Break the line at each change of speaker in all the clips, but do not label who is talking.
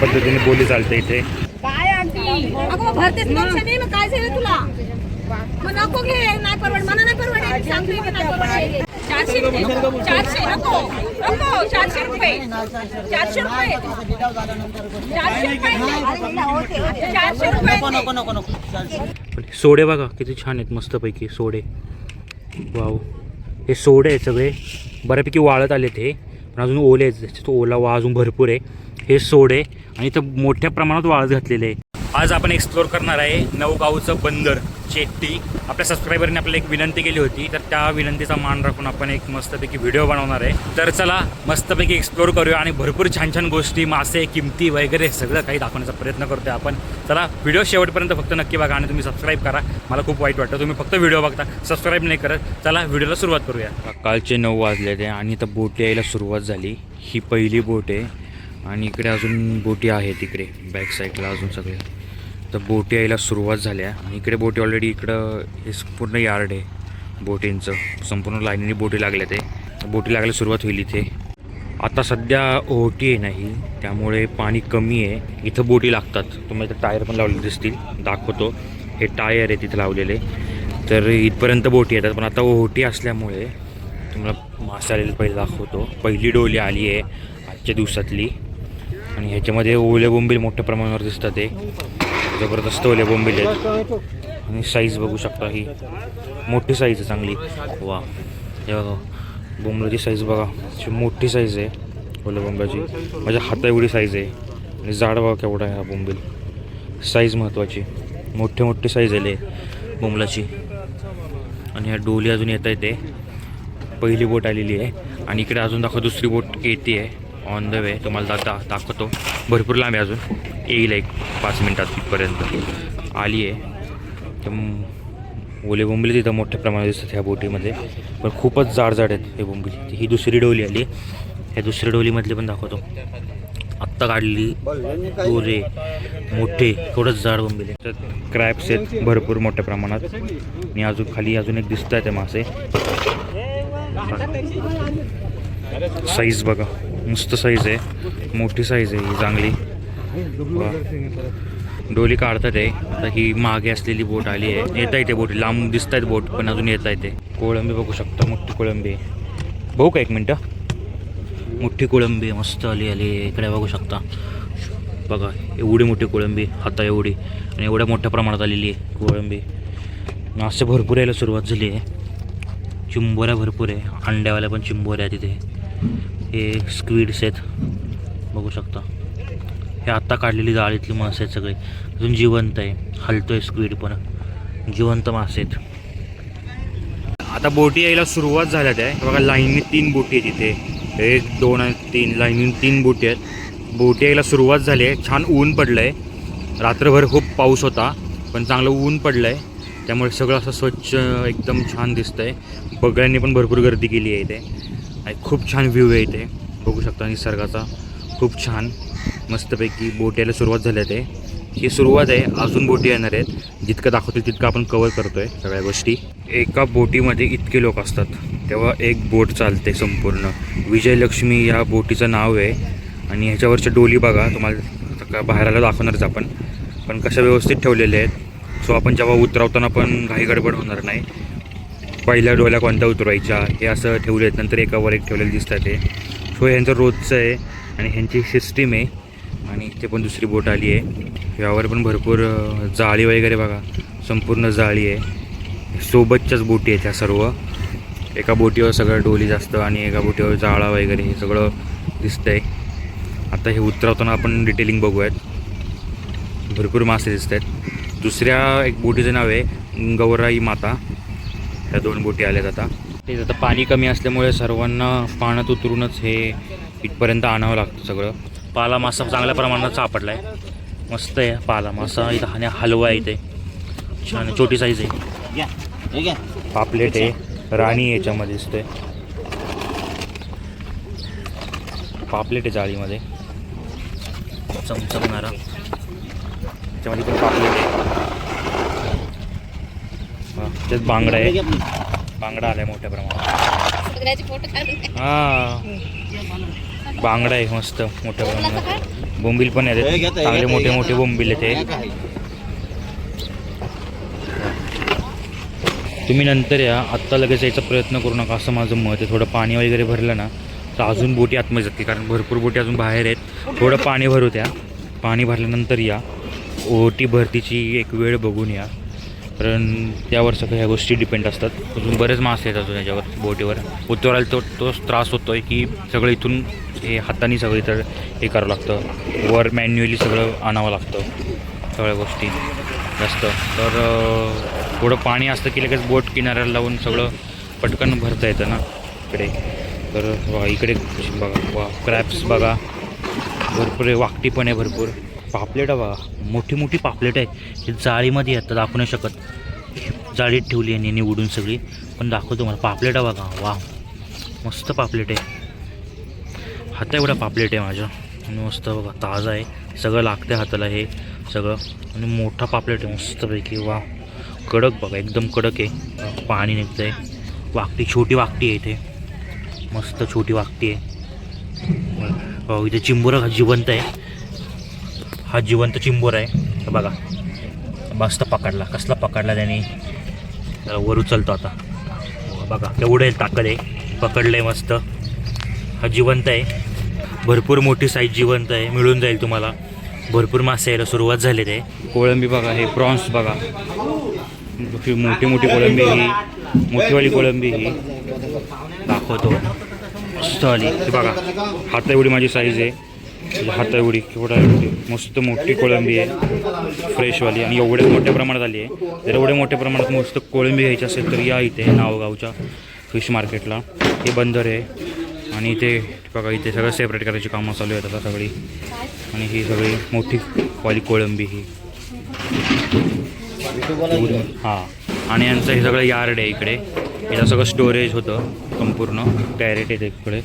पद्धतीने बोली चालते इथे.
काय अगदी अगं भरतेच लक्ष नाही मग काय झालं तुला? मग नको घे नाही परवड मला नाही परवड आहे. सांगतोय की नाही परवड चारशे रुपये. चारशे नको. नको चारशे रुपये. चारशे रुपये. चारशे रुपये. चारशे रुपये.
पण हे सोडे बघा किती छान आहेत मस्तपैकी सोडे. वाव. हे सोडे आहेत सगळे. बऱ्यापैकी वाळत आले ते पण अजून ओले आहेत. त्याच्यात ओला वा अजून भरपूर आहे. हे सोडे आणि इथं मोठ्या प्रमाणात वाळत घातलेले आहे. आज आपण एक्सप्लोअर करणार आहे नवगावचं बंदर चेट्टी. आपल्या सबस्क्रायबरने आपल्याला एक विनंती केली होती तर त्या विनंतीचा मान राखून आपण एक मस्तपैकी व्हिडिओ बनवणार आहे. तर चला मस्तपैकी एक्सप्लोर करूया आणि भरपूर छान छान गोष्टी मासे किमती वगैरे सगळं काही दाखवण्याचा प्रयत्न करतोय आपण. चला व्हिडिओ शेवटपर्यंत फक्त नक्की बघा आणि तुम्ही सबस्क्राईब करा. मला खूप वाईट वाटतं. तुम्ही फक्त व्हिडिओ बघता सबस्क्राईब नाही करत. चला व्हिडिओला सुरुवात करूया. कालचे नऊ वाजले ते आणि इथं बोट यायला सुरुवात झाली. ही पहिली बोट आहे. आणि इकडे अजून बोटी आहेत इकडे बॅक साईडला अजून सगळे तर बोटी यायला सुरुवात झाल्या आणि इकडे बोटी ऑलरेडी इकडं हे पूर्ण यार्ड आहे बोटींचं. संपूर्ण लाईनीने बोटी लागल्या ते. बोटी लागायला सुरुवात होईल इथे. आता सध्या ओहोटी आहे नाही त्यामुळे पाणी कमी आहे. इथं बोटी लागतात. तुम्हाला इथं टायर पण लावलेले दिसतील. दाखवतो. हे टायर आहे तिथं लावलेले. तर इथपर्यंत बोटी येतात. पण आता ओहोटी असल्यामुळे तुम्हाला मासे आलेले पहिले दाखवतो. पहिली डोली आली आहे आजच्या दिवसातली. आणि ह्याच्यामध्ये ओले बोंबील मोठ्या प्रमाणावर दिसतात ते जबरदस्त ओले बोंबील आहेत. आणि साईज बघू शकता ही. मोठी साईज आहे चांगली. वा. हे बघा. बोंबलाची साईज बघा. अशी मोठी साईज आहे ओल्या बोंबलाची. माझ्या हाता एवढी साईज आहे. आणि जाड बघा केवढा आहे हा बोंबील. साईज महत्त्वाची मोठे मोठी साईज आली आहे बोंबलाची. आणि ह्या डोली अजून येत आहे ते पहिली बोट आलेली आहे. आणि इकडे अजून दाखवा दुसरी बोट येते आहे. ऑन द वे तुम्हाला दा दा दाखवतो. भरपूर लांब आहे अजून. येईल एक पाच मिनटात तिथपर्यंत. आली आहे. तर ओले बोंबिले तिथं मोठ्या प्रमाणात दिसतात ह्या बोटीमध्ये. पण खूपच जाड जाड आहेत हे बोंबिल. ही दुसरी डोली आली. ह्या दुसऱ्या डोलीमधली पण दाखवतो. आत्ता काढलेली डोले मोठे. थोडंच जाड बोंबिले तर क्रॅप्स आहेत भरपूर मोठ्या प्रमाणात. आणि अजून खाली अजून एक दिसत आहे ते मासे. साईज बघा. मस्त साईज आहे. मोठी साईज आहे ही चांगली. डोली काढतात आहे आता ही मागे असलेली बोट आली आहे. येता येते बोट. लांब दिसत आहेत बोट पण अजून येता येते कोळंबी बघू शकता. मोठी कोळंबी बघू का एक मिनटं? मोठी कोळंबी मस्त आली आली. इकडे बघू शकता. बघा एवढी मोठी कोळंबी हाता एवढी. आणि एवढ्या मोठ्या प्रमाणात आलेली आहे कोळंबी. मासे भरपूर यायला सुरुवात झाली आहे. चिंबोऱ्या भरपूर आहे. अंड्यावाल्या पण चिंबोऱ्या तिथे हे स्क्वीड्स आहेत. बघू शकता. हे आत्ता काढलेली जाळीतली मासे आहेत सगळे. अजून जिवंत आहे. हलतोय स्क्वीड पण. जिवंत मासे आहेत. आता बोटी यायला सुरुवात झाल्या त्या. बघा लाईनने तीन बोटी आहेत तिथे एक दोन आणि तीन लाईनीने तीन बोटी आहेत. बोटी यायला सुरुवात झाली आहे. छान ऊन पडलं आहे रात्रभर खूप पाऊस होता पण चांगलं ऊन पडलं आहे त्यामुळे सगळं असं स्वच्छ एकदम छान दिसतं आहे बगळ्यांनी पण भरपूर गर्दी केली आहे इथे. खूप छान व्ह्यू आहे इथे. बघू शकता निसर्गाचा. खूप छान मस्तपैकी बोट यायला सुरुवात झाली आहे ते. ही सुरुवात आहे अजून बोटी येणार आहेत. जितकं दाखवतील तितकं आपण कवर करतोय सगळ्या गोष्टी. एका बोटीमध्ये इतके लोक असतात. तेव्हा एक बोट चालते संपूर्ण. विजयलक्ष्मी या बोटीचं नाव आहे. आणि ह्याच्यावरच्या डोली बघा तुम्हाला आता का बाहेरला दाखवणारच आपण. पण कशा व्यवस्थित ठेवलेल्या आहेत. सो आपण जेव्हा उतरवताना पण घाई गडबड होणार नाही. पहिल्या डोल्या कोणत्या उतरवायच्या हे असं ठेवले आहेत नंतर एकावर एक ठेवलेलं दिसतात ते. सो ह्यांचं रोजचं आहे आणि ह्यांची सिस्टीम आहे. आणि इथे पण दुसरी बोट आली आहे. यावर पण भरपूर जाळी वगैरे बघा. संपूर्ण जाळी आहे. सोबतच्याच बोटी आहेत ह्या सर्व. एका बोटीवर सगळं डोली जास्त आणि एका बोटीवर जाळा वगैरे हे सगळं दिसतंय. आता हे उतरवताना आपण डिटेलिंग बघूयात. भरपूर मासे दिसत आहेत दुसऱ्या एक बोटीचं नाव आहे गौराई माता. ह्या दोन बोटी आल्यात आता. तेच आता पाणी कमी असल्यामुळे सर्वांना पाण्यात उतरूनच हे इथपर्यंत आणावं लागतं सगळं. पाला मासा चांगल्या प्रमाणात सापडला आहे मस्त आहे पाला मासा. इथं आणि हलवा आहे इथे. छान छोटी साईज आहे. पापलेट आहे. राणी याच्यामध्ये दिसतोय. पापलेट आहे जाळीमध्ये. चमचमणारा. त्याच्यामध्ये पण पापलेट आहे. त्यात बांगडा आहे. बांगडा आलाय मोठ्या प्रमाणात. हा. बांगडा आहे मस्त मोठ्या प्रमाणात. बोंबील पण आहेत. चांगले मोठे मोठे बोंबील आहेत. तुम्ही नंतर या. आत्ता लगेच यायचा प्रयत्न करू नका असं माझं मत आहे. थोडं पाणी वगैरे भरलं ना तर अजून बोटी आतमध्ये जातील कारण भरपूर बोटी अजून बाहेर आहेत. थोडं पाणी भरू द्या. पाणी भरल्यानंतर या. ओटी भरतीची एक वेळ बघून या. कारण त्यावर सगळ्या ह्या गोष्टी डिपेंड असतात. अजून बरेच मासे आहेत अजून याच्यावर बोटीवर. उतरायला तो तोच त्रास होतो आहे की सगळं इथून हे हाताने सगळं इथं हे करावं लागतं. वर मॅन्युअली सगळं आणावं लागतं. सगळ्या गोष्टी. जास्त. तर थोडं पाणी असतं की लगेच बोट किनाऱ्याला लावून सगळं पटकन भरता येतं ना इकडे. तर वा इकडे बघा वा क्रॅप्स बघा. भरपूर आहे वाकटी पण आहे भरपूर. पापलेट बघा मोठी मोठी पापलेट आहे. हे जाळीमध्ये येतात दाखवू नाही शकत. जाळीत ठेवली आहे निवडून सगळी. पण दाखवतो मला पापलेट बघा वा मस्त पापलेट आहे. हाता एवढा पापलेट आहे माझ्या. आणि मस्त बघा ताजा आहे. सगळं लागतं हाताला हे सगळं. आणि मोठा पापलेट आहे मस्तपैकी. वा कडक बघा एकदम कडक आहे. पाणी निघतं आहे वाकटी छोटी वाकटी आहे इथे. मस्त छोटी वाकटी आहे. इथे चिंबोरा जिवंत आहे. हा जिवंत चिंबोर आहे. हे बघा. मस्त पकडला. कसला पकडला त्याने. वर उचलतो आता. हो, बघा. केवढे ताकद आहे. पकडलं आहे मस्त. हा जिवंत आहे. भरपूर मोठी साईज जिवंत आहे. मिळून जाईल तुम्हाला. भरपूर मासे यायला सुरुवात झाली ते. कोळंबी बघा. हे प्रॉन्स बघा. मोठी मोठी कोळंबी ही. मोठीवाली कोळंबी ही. दाखवतो. मस्त हे बघा. हाता एवढी माझी साईज आहे. हात एवढी केवढा एवढी. मस्त मोठी कोळंबी आहे. फ्रेशवाली आणि एवढ्या मोठ्या प्रमाणात आली आहे. जर एवढ्या मोठ्या प्रमाणात मस्त कोळंबी घ्यायची असेल तर या इथे नावगावच्या फिश मार्केटला हे बंदर आहे. आणि इथे बघा इथे सगळं सेपरेट करायची कामं चालू आहेत आता सगळी. आणि ही सगळी मोठी वाली कोळंबी ही. हां. आणि यांचं हे सगळं यार्ड आहे इकडे. याचं सगळं स्टोरेज होतं संपूर्ण. कॅरेट आहे इकडे.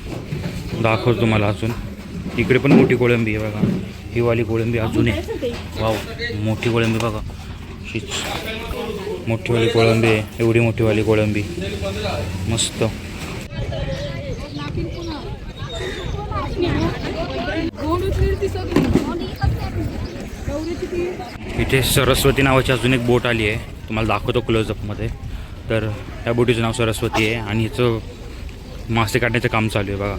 दाखवतो तुम्हाला अजून. इकडे पण मोठी कोळंबी आहे बघा. ही वाली कोळंबी अजून आहे. वाव मोठी कोळंबी बघा. मोठी मोठीवाली कोळंबी आहे. एवढी मोठीवाली कोळंबी. मस्त. इथे सरस्वती नावाची अजून एक बोट आली आहे. तुम्हाला दाखवतो क्लोजअपमध्ये तर त्या बोटीचं नाव सरस्वती आहे. आणि हिचं मासे काढण्याचं काम चालू आहे बघा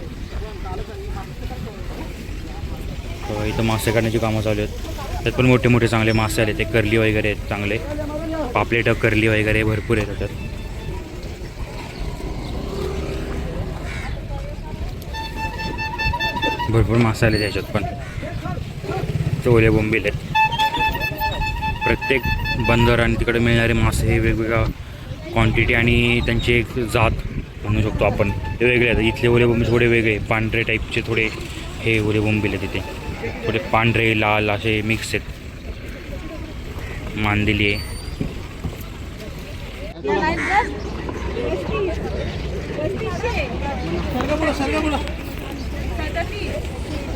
बघा, इथं मासे काढण्याची कामं चालू आहेत. त्यात पण मोठे मोठे चांगले मासे आले ते करली वगैरे आहेत चांगले. पापलेट करली वगैरे भरपूर आहेत त्याच्यात भरपूर मासे आले त्याच्यात पण. चोले बोंबील आहेत. प्रत्येक बंदर आणि तिकडे मिळणारे मासे हे वेगवेगळ्या क्वांटिटी आणि त्यांची एक जात म्हणू शकतो आपण. ते वेगळे आहेत. इथले ओले बोंबील थोडे वेगळे. पांढरे टाईपचे थोडे हे ओले बोंबील आहेत तिथे थोडे पांढरे लाल असे मिक्स आहेत. मांदिली आहे.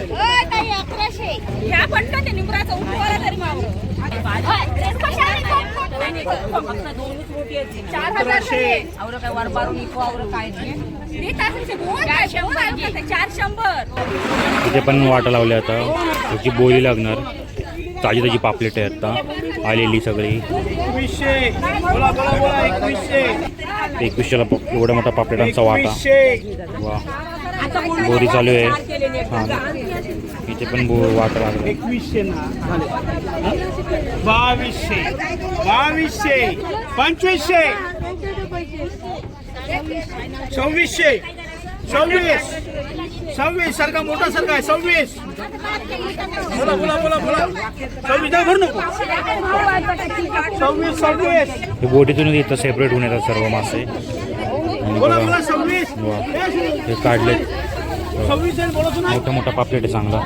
अकराशे ह्या ते तरी. चार हजार काय? चार शंभर
तिथे पण वाटा लावल्या आता. त्याची बोली लागणार. ताजी ताजी पापलेट आहे आता. आलेली सगळी.
एकवीसशे.
एकवीसशेला एवढा मोठा पापलेटांचा वाटा. वा. बोरी चालू आहे. हां. इथे पण वाटा लागला
एकवीसशे. बावीसशे. बावीसशे. पंचवीसशे. सव्वीसशे. सव्वीस. सव्वीस सारखा मोठा सारखा आहे. सव्वीस. बोला बोला बोला बोला. सव्वीस. भरू नको. सव्वीस सव्वीस.
हे बोटीतून इथं सेपरेट होऊन येतात सर्व मासे. हे काढले. मोठा मोठा पापलेट आहे चांगला.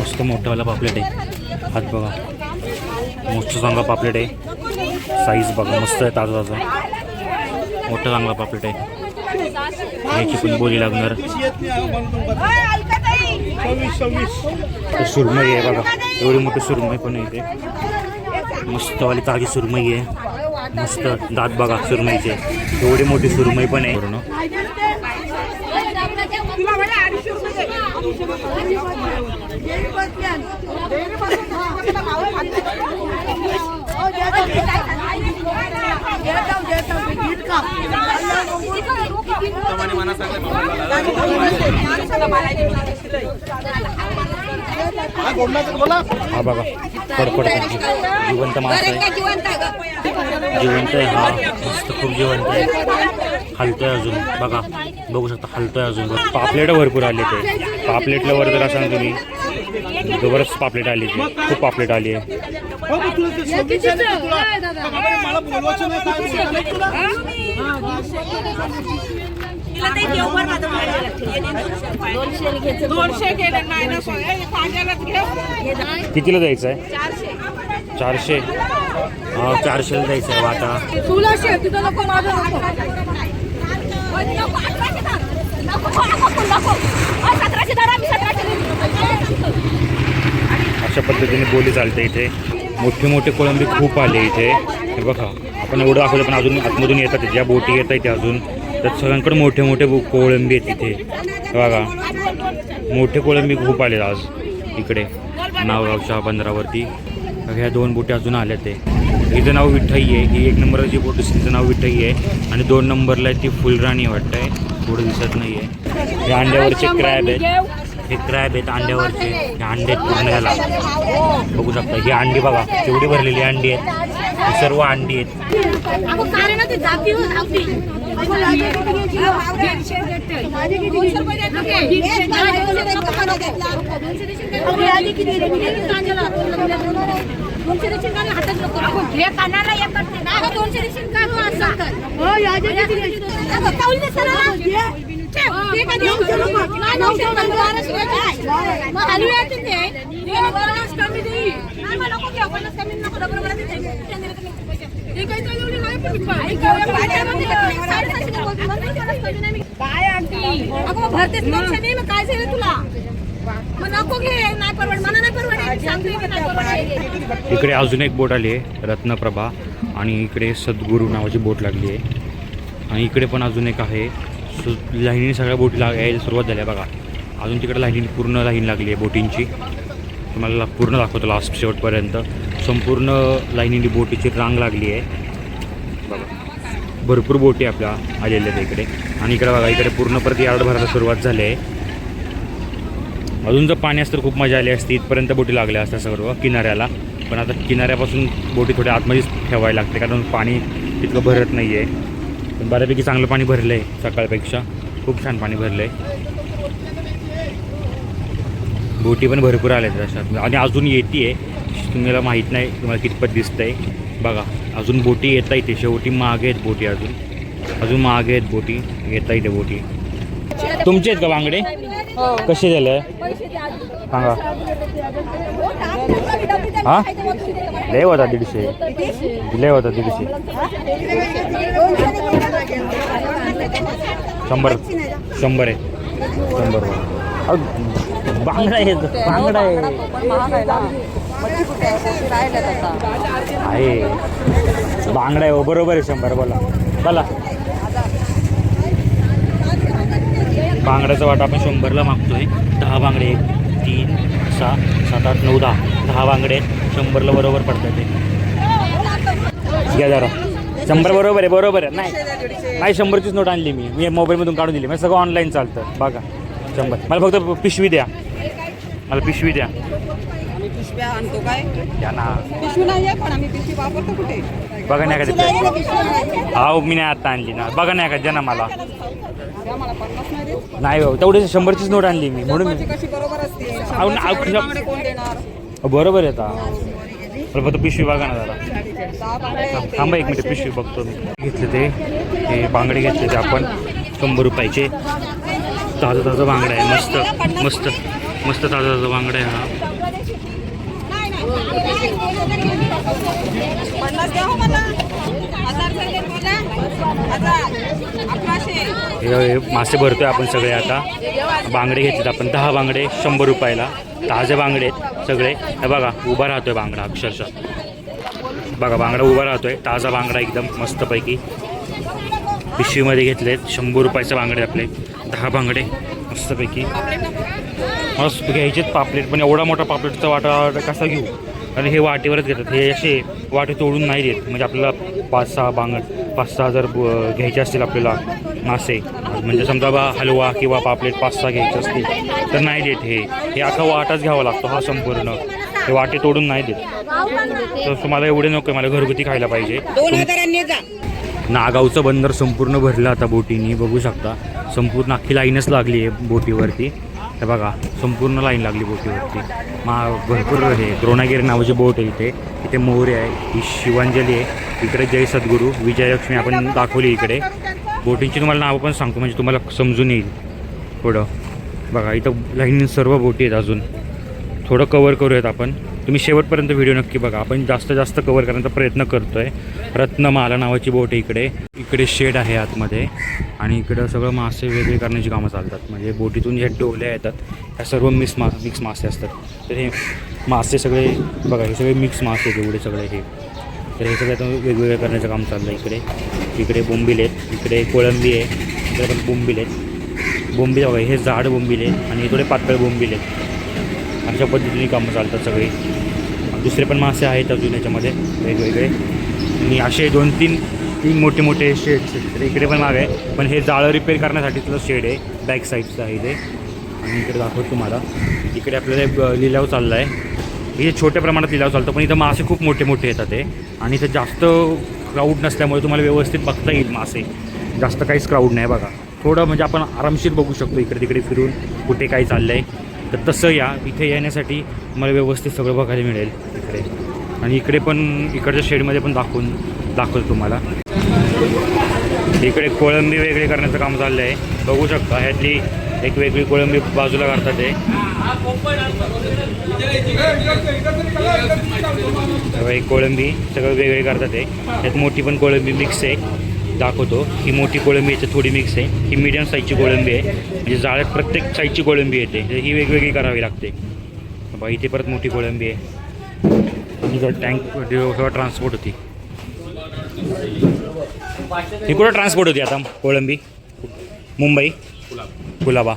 मस्त मोठावाला पापलेट आहे. हात बघा. मस्त चांगला पापलेट आहे. साईज बघा मस्त आहे ताजा ताजा मोठा चांगला पापलेट आहे. याची पण बोली लागणार. ते सुरमई आहे बघा. एवढी मोठी सुरमई पण आहे इथे. मस्तवाली ताजी सुरमई आहे. मस्त दात बघा सुरमईचे. एवढी मोठी सुरमई पण आहे. पूर्ण.
हा
हा बघा कडकड जिवंत आहे.
जिवंत आहे.
हा मस्त खूप जिवंत आहे. हलतोय अजून. बघा बघू शकता हलतोय अजून. पापलेट भरपूर आले ते. पापलेटला वर जर असाल तुम्ही जबरच पापलेट आली ते. खूप पापलेट आली आहे. कितीला जायचं आहे चारशे. हा चारशेला द्यायचं आहे वाटा.
शेती तर नको माझं सतराशे धरा, मी सतराशे.
अशा पद्धतीने बोली चालते इथे. मोठे मोठे कोळंबी खूप आले इथे. हे बघा आपण एवढं दाखवलं पण अजून आतमधून येतात ज्या बोटी येत आहेत अजून. तर सगळ्यांकडे मोठे मोठे कोळंबी आहेत इथे. बघा मोठे कोळंबी खूप आले आज. इकडे नावगावच्या बंदरावरती. ह्या दोन बोटी अजून आल्या ते. हिचं नाव विठ्ठाई आहे. ही एक नंबरची बोट तिचं नाव विठ्ठाई आहे. आणि दोन नंबरला आहे ती फुलराणी वाटतंय. थोडं दिसत नाही आहे हे अंड्यावरचे क्रॅब आहेत. हे क्रॅब आहेत अंड्यावरचे. हे अंडे आहेत बघू शकता ही अंडी बघा. केवढी भरलेली अंडी आहेत. ही सर्व अंडी आहेत.
दोनशे रुपये देते हातात नको. अगं, कानाला हे करते ना. दोनशे देशील का? असं हलवी आहे ते. कमी देईल. नको घेऊ. पन्नास कमी नको. डबल मला काय अगं, भरतेच नाही, मग काय झालं तुला मग नको घे नाही परवड मला नाही परवड सांगते नाही परवड
इकडे अजून एक बोट आली आहे रत्नप्रभा. आणि इकडे सद्गुरू नावाची बोट लागली आहे. आणि इकडे पण अजून एक आहे. सो लाईनीने सगळ्या बोटी लाग यायला सुरुवात झाली आहे बघा. अजून तिकडे लाईनीने पूर्ण लाईन लागली आहे बोटींची. तुम्हाला पूर्ण दाखवतो लास्ट शेवटपर्यंत. संपूर्ण लाईनीने बोटीची रांग लागली आहे. बघा. भरपूर बोटी आपल्या आलेल्या आहेत इकडे. आणि इकडे बघा इकडे पूर्ण परत यार्ड भरायला सुरुवात झाली आहे. अजून जर पाणी असतं तर खूप मजा आली असती. इथपर्यंत बोटी लागल्या असत्या सर्व किनाऱ्याला. पण आता किनाऱ्यापासून बोटी थोड्या आतमध्येच ठेवायला लागते कारण पाणी तितकं भरत नाही आहे पण बऱ्यापैकी चांगलं पाणी भरलं आहे सकाळपेक्षा. खूप छान पाणी भरलं आहे बोटी पण भरपूर आल्या आहेत अशा. आणि अजून येते आहे तुम्हाला माहीत नाही तुम्हाला कितपत दिसतंय. बघा अजून बोटी येत आहे ते शेवटी मागे आहेत बोटी अजून. अजून मागे आहेत बोटी येत आहे ते बोटी. तुमचे आहेत का बांगडे? कसे झालं? सांगा. हा? लय होता दीडशे. लय होता दीडशे. शंभर. शंभर आहे. शंभर. बांगडा आहे बांगडा आहे. आहे? बांगडा आहे हो, बरोबर आहे शंभर बोला. बोला. बांगड्याचा वाटा आपण शंभरला मागतोय. दहा बांगडे एक तीन सहा सात आठ नऊ दहा. दहा बांगडे शंभरला बरोबर पडतात ते. घ्या जरा. शंभर बरोबर आहे बरोबर आहे. नाही. नाही शंभरचीच नोट आणली मी. मी मोबाईलमधून काढून दिली. मी सगळं ऑनलाईन चालतं. बघा. शंभर. मला फक्त पिशवी द्या. मला पिशवी द्या.
आम्ही पिशव्या आणतो काय?
द्या ना.
पिशवी नाही आहे पण आम्ही पिशवी वापरतो कुठे?
बघा नाही का हा मी नाही आता आणली ना. बघा नाही का द्या ना मला.
द्या मला पन्नास नाही देत.
नाही हो तेवढे शंभरचीच नोट आणली मी म्हणून.
कशी बरोबर असते?
अहो, ना-
शंभरची
अहो,
बांगडे कोण देणार?
बरोबर आहे आता. फक्त पिशवी बघा ना जरा.
दहा बांगडे
थांबा एक मिनिट पिशवी बघतो मी. घेतले ते. हे बांगडे घेतले ते आपण. शंभर रुपयाचे. ताजं ताजं बांगडा आहे. मस्त मस्त. मस्त ताजा ताजा बांगडा आहे हा
हे
मासे भरतोय आपण सगळे आता. बांगडे घेतलेत आपण. दहा बांगडे शंभर रुपयाला. ताजे बांगडे आहेत सगळे. हे बघा उभा राहतोय बांगडा अक्षरशः. बघा बांगडा उभा राहतोय. ताजा बांगडा एकदम मस्तपैकी. पिशवीमध्ये घेतलेत. शंभर रुपयाचे बांगडे आपले. दहा बांगडे मस्तपैकी. मस्त घ्यायचेत पापलेट पण एवढा मोठा पापलेटचा वाटा कसा घेऊ? कारण हे वाटेवरच घेतात. हे असे वाटे तोडून नाही देत. म्हणजे आपल्याला पाच सहा बांगड पाच सहा जर घ्यायचे असतील आपल्याला मासे म्हणजे समजा बा हलवा किंवा पापलेट पाच सहा घ्यायचे असतील तर नाही देत हे. हे अख्खा वाटाच घ्यावा लागतो हा संपूर्ण. हे वाटे तोडून नाही देत. तर तुम्हाला एवढे नको मला घरगुती खायला पाहिजे. नागावचं बंदर संपूर्ण भरलं आता बोटीनी. बघू शकता. संपूर्ण अख्खी लाईनच लागली आहे बोटीवरती. हे बघा संपूर्ण लाईन लागली बोटीवरती. मा भरपूर हे द्रोणागिरी नावाची बोट आहे इथे. इथे मोहरी आहे ही शिवांजली आहे. इकडे जय सद्गुरू विजयलक्ष्मी आपण दाखवली इकडे. बोटींची तुम्हाला नावं पण सांगतो म्हणजे तुम्हाला समजून येईल. पुढं. बघा इथं लाईन सर्व बोटी आहेत अजून. थोडं कवर करूयात आपण. तुम्ही शेवटपर्यंत व्हिडिओ नक्की बघा. आपण जास्त जास्त कवर करण्याचा प्रयत्न करतो आहे रत्नमाला नावाची बोट आहे इकडे. इकडे शेड आहे आतमध्ये. आणि इकडं सगळं मासे वेगळे करण्याची कामं चालतात. म्हणजे बोटीतून जे डोल्या येतात ह्या सर्व मिक्स मा मिक्स मासे असतात. तर हे मासे सगळे बघा हे सगळे मिक्स मासे आहेत एवढे सगळे हे. तर हे सगळे आता वेगवेगळं करण्याचं काम चाललं आहे इकडे. इकडे बोंबील आहेत. इकडे कोळंबी आहे. इकडे पण बोंबील आहेत. बोंबील बघा हे जाड बोंबील आहे आणि थोडे पातळ बोंबील आहेत. अशा पद्धतीने कामं चालतात सगळी. दुसरे पण मासे आहेत अजून याच्यामध्ये वेगवेगळे. आणि असे दोन तीन तीन मोठे मोठे शेड्स तर इकडे पण मागे आहे. पण हे जाळं रिपेअर करण्यासाठीचं शेड आहे. बॅक साईडचं आहे ते. आणि इकडे दाखवतो तुम्हाला. इकडे आपल्याला लिलाव चालला आहे इथे छोट्या प्रमाणात लिलाव चालतो पण इथं मासे खूप मोठे मोठे येतात ते आणि इथं जास्त क्राऊड नसल्यामुळे तुम्हाला व्यवस्थित बघता येईल मासे. जास्त काहीच क्राऊड नाही बघा. थोडं म्हणजे आपण आरामशीर बघू शकतो इकडे तिकडे फिरून कुठे काय चाललं आहे तर तसं या इथे येण्यासाठी मला व्यवस्थित सगळं बघायला मिळेल इकडे. आणि इकडे पण इकडच्या शेडमध्ये पण दाखवून दाखवतो तुम्हाला. इकडे कोळंबी वेगळे करण्याचं काम चाललं आहे बघू शकता ह्यातली एक वेगळी कोळंबी बाजूला काढतात ते. कोळंबी सगळं वेगळे करतात ते. त्यात मोठी पण कोळंबी मिक्स आहे. दाखवतो. ही मोठी कोळंबी याच्यात थोडी मिक्स आहे. ही मीडियम साईजची कोळंबी आहे. म्हणजे जाळ्यात प्रत्येक साईजची कोळंबी येते. ही वेगवेगळी करावी लागते. बा इथे परत मोठी कोळंबी आहे. जर टँक किंवा ट्रान्सपोर्ट होती. ही कुठं ट्रान्सपोर्ट होती आता कोळंबी? मुंबई? कुलाबा.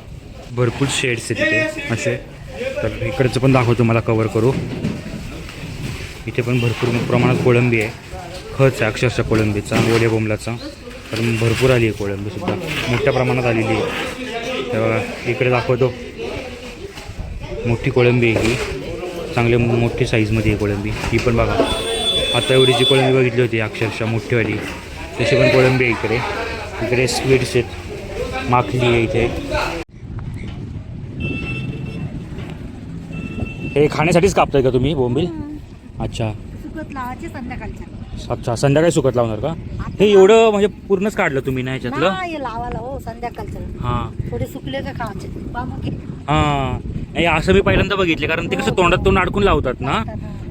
भरपूर शेड्स आहेत तिथे असे. तर इकडचं पण दाखवतो मला कवर करू. इथे पण भरपूर प्रमाणात कोळंबी आहे. खच आहे अक्षरशः कोळंबीचा ओले बोंबलाचा. तर भरपूर आली आहे कोळंबीसुद्धा मोठ्या प्रमाणात आलेली आहे. बघा इकडे दाखवतो. मोठी कोळंबी आहे ही. चांगली मोठी साईजमध्ये आहे कोळंबी. ही पण बघा. आता एवढी जी कोळंबी बघितली होती अक्षरशः मोठीवाली. तशी पण कोळंबी आहे इकडे. इकडे स्वीट्स आहेत. माखली आहे इथे. हे खाण्यासाठीच कापताय का तुम्ही बोंबील? अच्छा.
सुकत लावायचे संध्याकाळच्या.
अच्छा संध्याकाळी सुकत लावणार का? हे एवढं म्हणजे पूर्णच काढलं तुम्ही ना ह्याच्यातलं?
नाही लावायला हो संध्याकाळचं.
हां.
थोडे सुकले का खावायचे बामू घे.
हां नाही असं मी पहिल्यांदा बघितले कारण ते कसं तोंडात तोंड अडकून लावतात ना?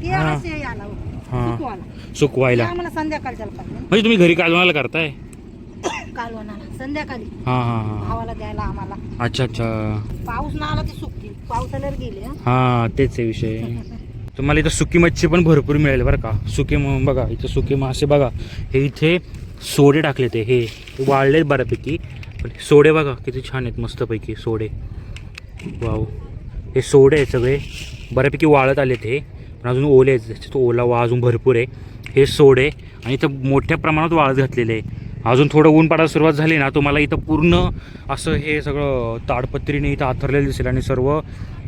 ते
हा.
असे हो.
हां.
सुकवायला. ते
सुकवायला
आम्हाला संध्याकाळच्या पाहिजे
म्हणजे तुम्ही घरी कालवणाला करताय?
कालवणाला संध्याकाळी.
हां हां हां.
भावाला द्यायला आम्हाला.
अच्छा अच्छा.
पाऊस ना आला ते सुकतील. पाऊस आल्यावर गेले हं.
हां तेच आहे विषय. तुम्हाला इथं सुकी मच्छी पण भरपूर मिळेल बरं का. सुके बघा इथं सुके मासे बघा. हे इथे सोडे टाकले ते हे वाळलेत बऱ्यापैकी. पण सोडे बघा किती छान आहेत मस्तपैकी सोडे. वाव. हे सोडे आहेत सगळे. बऱ्यापैकी वाळत आले ते पण अजून ओले आहेत त्याच्यात ओला वा अजून भरपूर आहे. हे सोडे आणि इथं मोठ्या प्रमाणात वाळत घातलेले आहे. अजून थोडं ऊन पडायला सुरुवात झाली ना तुम्हाला इथं पूर्ण असं हे सगळं ताडपत्रीने इथं आथरलेलं दिसेल आणि सर्व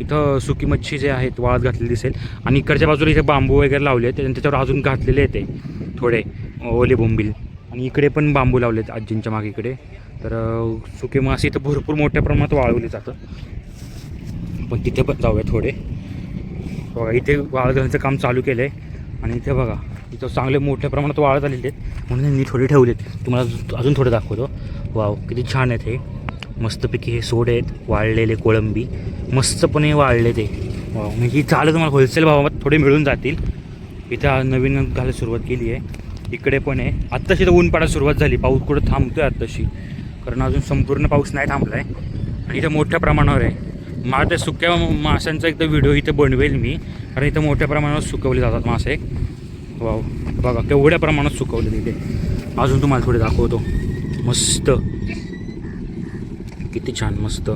इथं सुकी मच्छी जे आहेत वाळत घातलेली दिसेल. आणि इकडच्या बाजूला इथे बांबू वगैरे लावले आहेत. त्यांच्यावर त्याच्यावर अजून घातलेले आहेत ते. थोडे ओले बोंबील. आणि इकडे पण बांबू लावले आहेत आजींच्या मागे इकडे. तर सुके मासे इथं भरपूर मोठ्या प्रमाणात वाळवले जातं पण तिथे पण जाऊया थोडे. बघा इथे वाळत घालण्याचं काम चालू केलं आहे आणि इथे बघा इथं चांगले मोठ्या प्रमाणात वाळत आलेले आहेत. म्हणून मी थोडे ठेवलेत. तुम्हाला अजून- अजून थोडं दाखवतो. वाव किती छान आहेत हे. मस्तपैकी हे सोडे आहेत वाळलेले कोळंबी. मस्तपणे वाळले ते. म्हणजे ही चालत तुम्हाला होलसेल भावात थोडे मिळून जातील. इथं नवीन घालायला सुरुवात केली आहे. इकडे पण आहे. आत्ताशी तर ऊन पडायला सुरुवात झाली. पाऊस कुठं थांबतोय आत्ताशी. कारण अजून संपूर्ण पाऊस नाही थांबला आहे आणि इथं मोठ्या प्रमाणावर आहे. मला त्या सुक्या माशांचा एकदा व्हिडिओ इथं बनवेल मी. कारण इथं मोठ्या प्रमाणावर सुकवले जातात मासे. वाव बघा केवढ्या प्रमाणात सुकवले तिथे. अजून तुम्हाला थोडे दाखवतो. मस्त. किती छान मस्त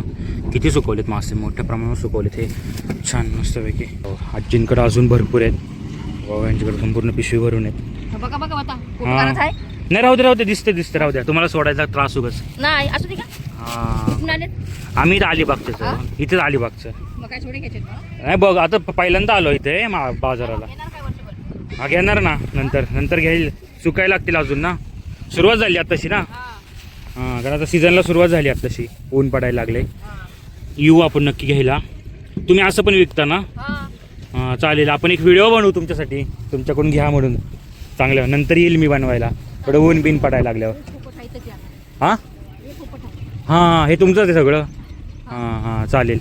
किती सुकवलेत मासे मोठ्या प्रमाणावर सुकवलेत हे. छान मस्तपैकी. आजींकडे अजून भरपूर आहेत. यांच्याकडे संपूर्ण पिशवी भरून आहेत.
बघा बघा आता.
नाही राहू दे राहू दे दिसते दिसते राहू द्या तुम्हाला सोडायचा त्रास उगच.
नाही असू दे का?
हा. आम्ही अलिबागचं इथेच अलिबागचं. नाही बघ आता पहिल्यांदा आलो इथे बाजाराला. हा घेणार ना नंतर. नंतर घेईल सुकायला लागतील अजून ना. सुरुवात झाली आता तशी ना हां कारण आता सीझनला सुरुवात झाली आता तशी ऊन पडायला लागले. येऊ आपण नक्की घ्यायला. तुम्ही असं पण विकता ना? हां. चालेल. आपण एक व्हिडिओ बनवू तुमच्यासाठी. तुमच्याकडून घ्या म्हणून. चांगलं. नंतर येईल मी बनवायला. थोडं ऊन बिन पडायला लागल्यावर. हां हां? हे तुमचंच आहे सगळं? हां हां चालेल.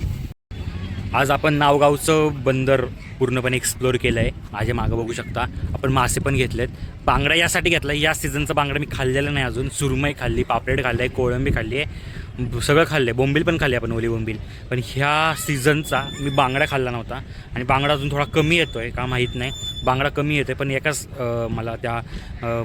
आज आपण नावगावचं बंदर पूर्णपणे एक्सप्लोर केलं आहे माझ्या मागं बघू शकता. आपण मासे पण घेतलेत. बांगडा यासाठी घेतला या सीझनचा बांगडा मी खाल्लेला नाही अजून. सुरमई खाल्ली पापलेट खाल्लं आहे कोळंबी खाल्ली आहे सगळं खाल्लं आहे बोंबील पण खाल्ली आपण ओली बोंबील. पण ह्या सीझनचा मी बांगडा खाल्ला नव्हता. आणि बांगडा अजून थोडा कमी येतो आहे का माहीत नाही. बांगडा कमी येतो आहे पण एकाच मला त्या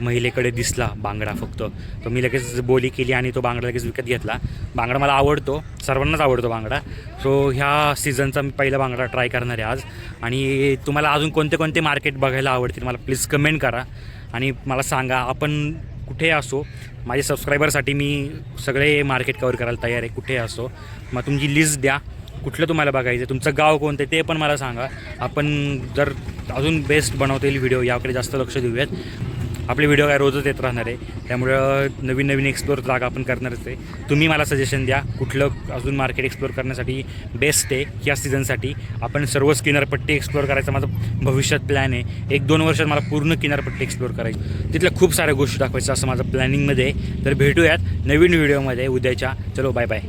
महिलेकडे दिसला बांगडा फक्त. तर मी लगेच बोली केली आणि तो बांगडा लगेच विकत घेतला. बांगडा मला आवडतो सर्वांनाच आवडतो बांगडा. सो ह्या सीझनचा मी पहिला बांगडा ट्राय करणार आहे आज. आणि तुम्हाला अजून कोणते कोणते मार्केट बघायला आवडतील मला प्लीज कमेंट करा. आणि मला सांगा आपण कुठे असो माझे सबस्क्रायबरसाठी मी सगळे मार्केट कवर करायला तयार आहे कुठे असो. मग तुमची लिस्ट द्या कुठलं तुम्हाला बघायचं आहे तुमचं गाव कोणतं आहे ते पण मला सांगा. आपण जर अजून बेस्ट बनवता येईल व्हिडिओ याकडे जास्त लक्ष देऊयात. आपले व्हिडिओ काय रोजच येत राहणार आहे. त्यामुळं नवीन नवीन एक्सप्लोर जागा आपण करणारच आहे. तुम्ही मला सजेशन द्या कुठलं अजून मार्केट एक्सप्लोर करण्यासाठी बेस्ट आहे या सीझनसाठी आपण सर्वच किनारपट्टी एक्सप्लोर करायचा माझा भविष्यात प्लॅन आहे. एक दोन वर्षात मला पूर्ण किनारपट्टी एक्सप्लोर करायची. तिथल्या खूप साऱ्या गोष्टी दाखवायच्या असं माझं प्लॅनिंगमध्ये आहे. तर भेटूयात नवीन व्हिडिओमध्ये उद्याच्या. चलो बाय बाय